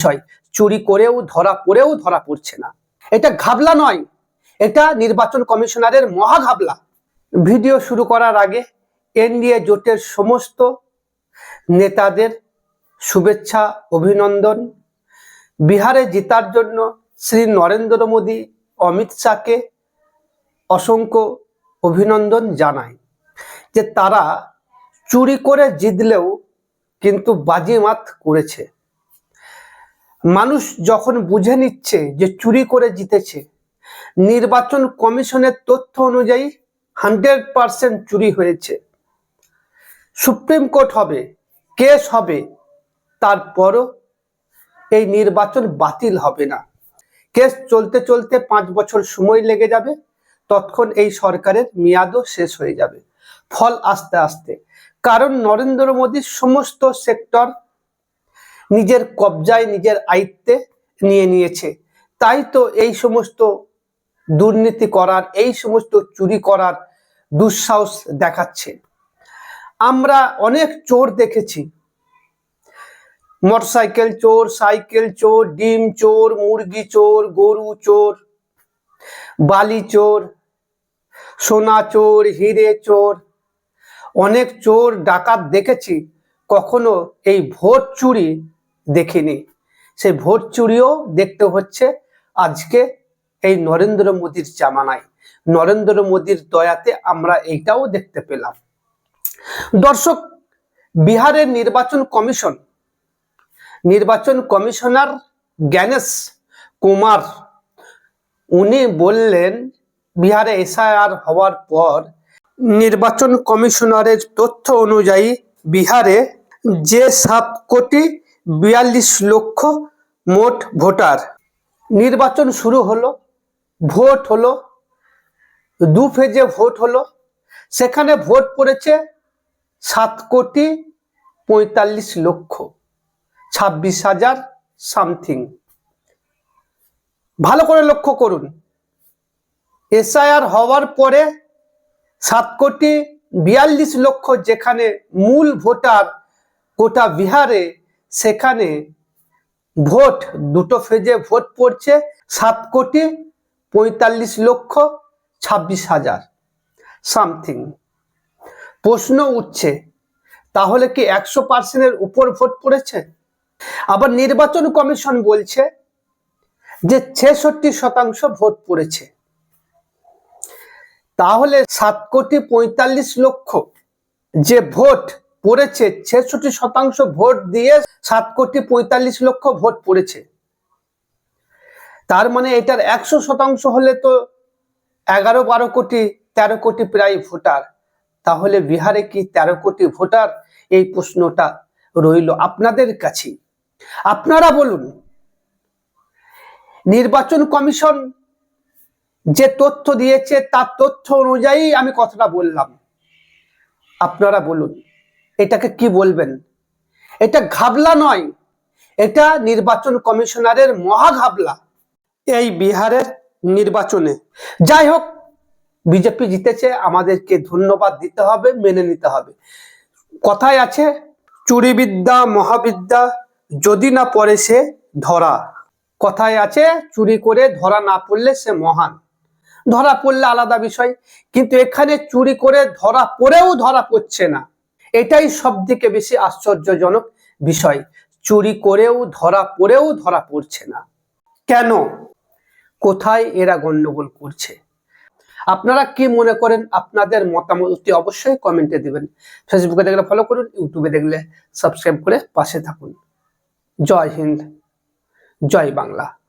বিষয় চুরি করেও, ধরা পড়েও ধরা পড়ছে না। এটা ঘাবলা নয়। এটা নির্বাচন কমিশনারের মহা ঘাবলা। ভিডিও শুরু করার আগে এনডিএ জোটের সমস্ত নেতাদের শুভেচ্ছা, অভিনন্দন। বিহারে জেতার জন্য শ্রী নরেন্দ্র মোদী, অমিত শাহকে অসংখ্য অভিনন্দন জানায় যে তারা চুরি করে জিতলেও কিন্তু বাজিমাত করেছে। মানুষ যখন বুঝে নিচ্ছে যে চুরি করে জিতেছে, নির্বাচন কমিশনের তথ্য অনুযায়ী হান্ড্রেড পার্সেন্ট চুরি হয়েছে। সুপ্রিম কোর্ট হবে, কেস হবে, তারপরও এই নির্বাচন বাতিল হবে না। কেস চলতে চলতে পাঁচ বছর সময় লেগে যাবে তৎক্ষণ এই সরকারের মেয়াদও শেষ হয়ে যাবে। ফল আস্তে আস্তে। কারণ নরেন্দ্র মোদীর সমস্ত সেক্টর নিজের কবজায় নিজের আয়ত্তে নিয়ে নিয়েছে। তাই তো এই সমস্ত দুর্নীতি করার, এই সমস্ত চুরি করার দুঃসাহস দেখাচ্ছে। আমরা অনেক চোর দেখেছি। মোটরসাইকেল চোর, সাইকেল চোর, ডিম চোর, মুরগি চোর, গরু চোর, বালি চোর, সোনা চোর, হিরে চোর। অনেক চোর ডাকাত দেখেছি। কখনো এই ভোট চুরি দেখিনি। সেই ভোট চুরিও দেখতে হচ্ছে আজকে এই নরেন্দ্র মোদীর জামানায়। নরেন্দ্র মোদীর দয়াতে আমরা এইটাও দেখতে পেলাম। দর্শক, বিহারের নির্বাচন কমিশন, নির্বাচন কমিশনার জ্ঞানেশ কুমার, উনি বললেন, বিহারে এসআইআর হওয়ার পর নির্বাচন কমিশনারের তথ্য অনুযায়ী বিহারে যে সাত কোটি বিয়াল্লিশ লক্ষ মোট ভোটার। নির্বাচন শুরু হলো, ভোট হলো, দু ফেজে ভোট হলো। সেখানে ভোট পড়েছে সাত কোটি পঁয়তাল্লিশ লক্ষ, ছাব্বিশ হাজার সামথিং। ভালো করে লক্ষ্য করুন, এসআইআর হওয়ার পরে সাত কোটি বিয়াল্লিশ লক্ষ যেখানে মূল ভোটার গোটা বিহারে সেখানে ভোট, দুটো ফেজে ভোট পড়ছে সাত কোটি পঁয়তাল্লিশ লক্ষ ছাব্বিশ হাজার। সামথিং। প্রশ্ন উঠছে, তাহলে কি একশো পার্সেন্টের উপর ভোট পড়েছে? আবার নির্বাচন কমিশন বলছে যে ছেষট্টি শতাংশ ভোট পড়েছে। তাহলে সাত কোটি পঁয়তাল্লিশ লক্ষ যে ভোট পড়েছে, ছেষট্টি শতাংশ ভোট দিয়ে সাত কোটি পঁয়তাল্লিশ লক্ষ ভোট পড়েছে। তার মানে এটার একশো শতাংশ হলে তো এগারো, বারো কোটি, তেরো কোটি প্রায় ভোটার। তাহলে বিহারে কি তেরো কোটি ভোটার? এই প্রশ্নটা রইল আপনাদের কাছে। আপনারা বলুন, নির্বাচন কমিশন যে তথ্য দিয়েছে তার তথ্য অনুযায়ী আমি কথাটা বললাম। আপনারা বলুন। এটাকে কি বলবেন? এটা ঘাবলা নয়, এটা নির্বাচন কমিশনারের মহা ঘাবলা এই বিহারের নির্বাচনে। যাই হোক, বিজেপি জিতেছে, আমাদেরকে ধন্যবাদ দিতে হবে, মেনে নিতে হবে। কথায় আছে, চুরিবিদ্যা, মহাবিদ্যা, যদি না পড়ে সে ধরা। কথায় আছে, চুরি করে ধরা না পড়লে সে মহান। ধরা পড়লে আলাদা বিষয়, কিন্তু এখানে চুরি করে ধরা পড়েও ধরা পড়ছে না। এটাই সব থেকে বেশি আশ্চর্যজনক বিষয়। চুরি করেও ধরা পড়েও ধরা পড়ছে না। কেন? কোথায় এরা গণ্ডগোল করছে? আপনারা কি মনে করেন আপনাদের মতামত অবশ্যই কমেন্টে দিবেন। ফেসবুকে দেখলে ফলো করুন ইউটিউবে দেখলে সাবস্ক্রাইব করে পাশে থাকুন। জয় হিন্দ, জয় বাংলা।